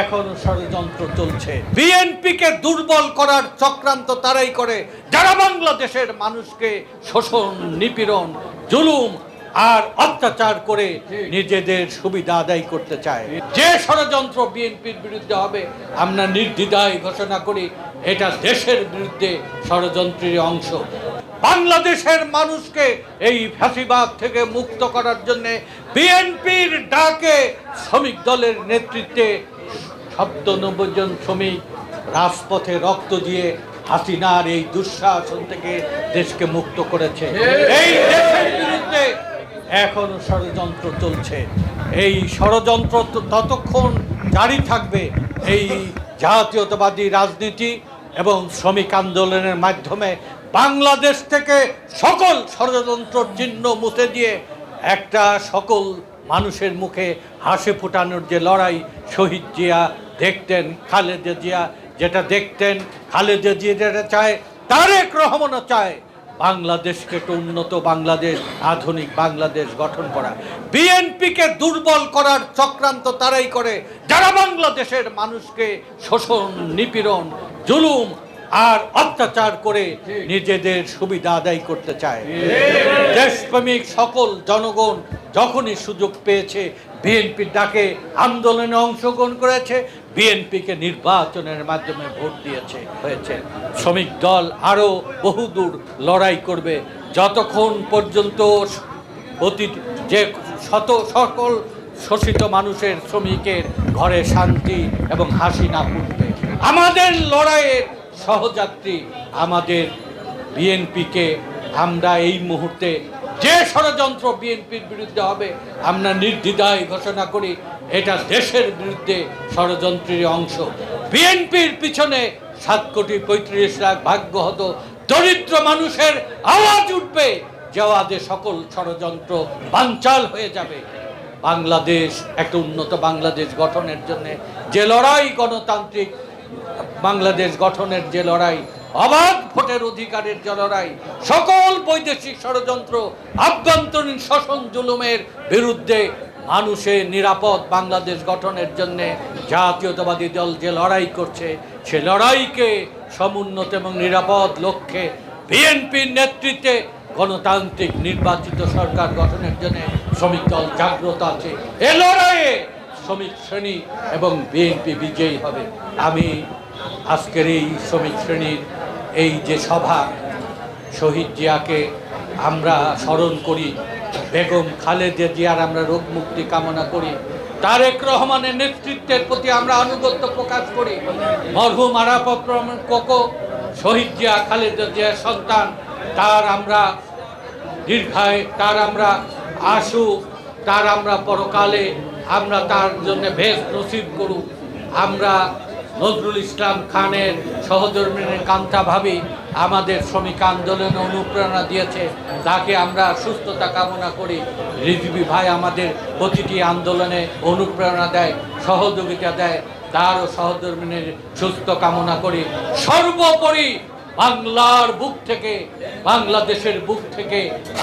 এখনও ষড়যন্ত্র চলছে। বিএনপিকে দুর্বল করার চক্রান্ত তারাই করে। যারা বাংলাদেশের মানুষকে শোষণ, নিপীড়ন, জুলুম আর অত্যাচার করে নিজেদের সুবিধা আদায় করতে চায়, যে ষড়যন্ত্র বিএনপির বিরুদ্ধে হবে, আমরা নির্দ্বিধায় ঘোষণা করি, এটা দেশের বিরুদ্ধে ষড়যন্ত্রের অংশ। বাংলাদেশের মানুষকে এই ফ্যাসিবাদ থেকে মুক্ত করার জন্য বিএনপির ডাকে শ্রমিক দলের নেতৃত্বে সপ্তানব্বই জন শ্রমিক রাজপথে রক্ত দিয়ে হাসিনার এই দুঃশাসন থেকে দেশকে মুক্ত করেছে। এই দেশের বিরুদ্ধে এখনও ষড়যন্ত্র চলছে। এই ষড়যন্ত্র ততক্ষণ জারি থাকবে। এই জাতীয়তাবাদী রাজনীতি এবং শ্রমিক আন্দোলনের মাধ্যমে বাংলাদেশ থেকে সকল ষড়যন্ত্র চিহ্ন মুছে দিয়ে একটা সকল মানুষের মুখে হাসি ফোটানোর যে লড়াই, শহীদ জিয়া দেখতেন, খালেদা জিয়া যেটা দেখতেন, খালেদা জিয়া যেটা চায়, তারেক রহমানও চায়, বাংলাদেশকে একটা উন্নত বাংলাদেশ, আধুনিক বাংলাদেশ গঠন করা। বিএনপিকে দুর্বল করার চক্রান্ত তারাই করে, যারা বাংলাদেশের মানুষকে শোষণ, নিপীড়ন, জুলুম আর অত্যাচার করে নিজেদের সুবিধা আদায় করতে চায়। দেশপ্রেমিক সকল জনগণ যখনই সুযোগ পেয়েছে বিএনপির ডাকে আন্দোলনে অংশগ্রহণ করেছে বিএনপিকে নির্বাচনের মাধ্যমে ভোট দিয়েছে, হয়েছে। শ্রমিক দল আরও বহুদূর লড়াই করবে। যতক্ষণ পর্যন্ত অতীত যে শত, সকল শোষিত মানুষের, শ্রমিকের ঘরে শান্তি এবং হাসি না ফুটবে। আমাদের লড়াইয়ের সহযাত্রী আমাদের বিএনপিকে আমরা এই মুহূর্তে যে ষড়যন্ত্র বিএনপির বিরুদ্ধে হবে, আমরা নির্দ্বিধায় ঘোষণা করি, এটা দেশের বিরুদ্ধে ষড়যন্ত্রের অংশ। বিএনপির পিছনে সাত কোটি পঁয়ত্রিশ লাখ ভাগ্য হতো দরিদ্র মানুষের আওয়াজ উঠবে যাওয়াদে সকল ষড়যন্ত্র বাঞ্চাল হয়ে যাবে। বাংলাদেশ, একটা উন্নত বাংলাদেশ গঠনের জন্য যে লড়াই গণতান্ত্রিক বাংলাদেশ গঠনের যে লড়াই অবাধ ভোটের অধিকারের লড়াই সকল বৈদেশিক ষড়যন্ত্র, আভ্যন্তরীণ শোষণ জুলুমের বিরুদ্ধে মানুষের নিরাপদ বাংলাদেশ গঠনের জন্য জাতীয়তাবাদী দল যে লড়াই করছে, সে লড়াইকে সমুন্নত এবং নিরাপদ লক্ষ্যে বিএনপির নেতৃত্বে গণতান্ত্রিক নির্বাচিত সরকার গঠনের জন্য শ্রমিক দল জাগ্রত আছে। এ লড়াইয়ে শ্রমিক শ্রেণি এবং বিএনপি বিজয়ী হবে। আমি আজকের এই শ্রমিক শ্রেণির এই যে সভা, শহীদ জিয়াকে আমরা স্মরণ করি, বেগম খালেদা জিয়ার আমরা রোগ মুক্তি কামনা করি, তারেক রহমানের নেতৃত্বের প্রতি আমরা আনুগত্য প্রকাশ করি, মরহুম রহমান কোকো, শহীদ জিয়া খালেদা জিয়ার সন্তান, তার আমরা দীর্ঘায়, তার আমরা আশু, তার আমরা পরকালে, আমরা তার জন্য ভেস নসিব করুক, আমরা নজরুল ইসলাম খানের সহধর্মিনীর কান্তা ভাবি আমাদের শ্রমিক আন্দোলনে অনুপ্রেরণা দিয়েছে। তাকে আমরা সুস্থতা কামনা করি। রিজবি ভাই আমাদের প্রতিটি আন্দোলনে অনুপ্রেরণা দেয়, সহযোগিতা দেয়। তারও সহধর্মিনীর সুস্থ কামনা করি। সর্বোপরি বাংলার বুক থেকে, বাংলাদেশের বুক থেকে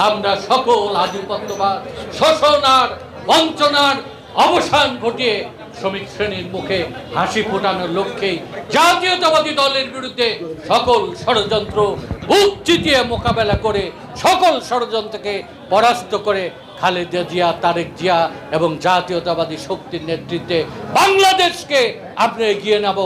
আমরা সকল আধিপত্যবাদ, শোষণ আর বঞ্চনার অবসান ঘটিয়ে শ্রমিক শ্রেণির মুখে হাসি ফোটানোর লক্ষ্যেই জাতীয়তাবাদী দলের বিরুদ্ধে সকল ষড়যন্ত্র বুক চিতিয়ে মোকাবেলা করে সকল ষড়যন্ত্রকে পরাস্ত করে খালেদা জিয়া, তারেক জিয়া এবং জাতীয়তাবাদী শক্তির নেতৃত্বে বাংলাদেশকে আমরা এগিয়ে নেব।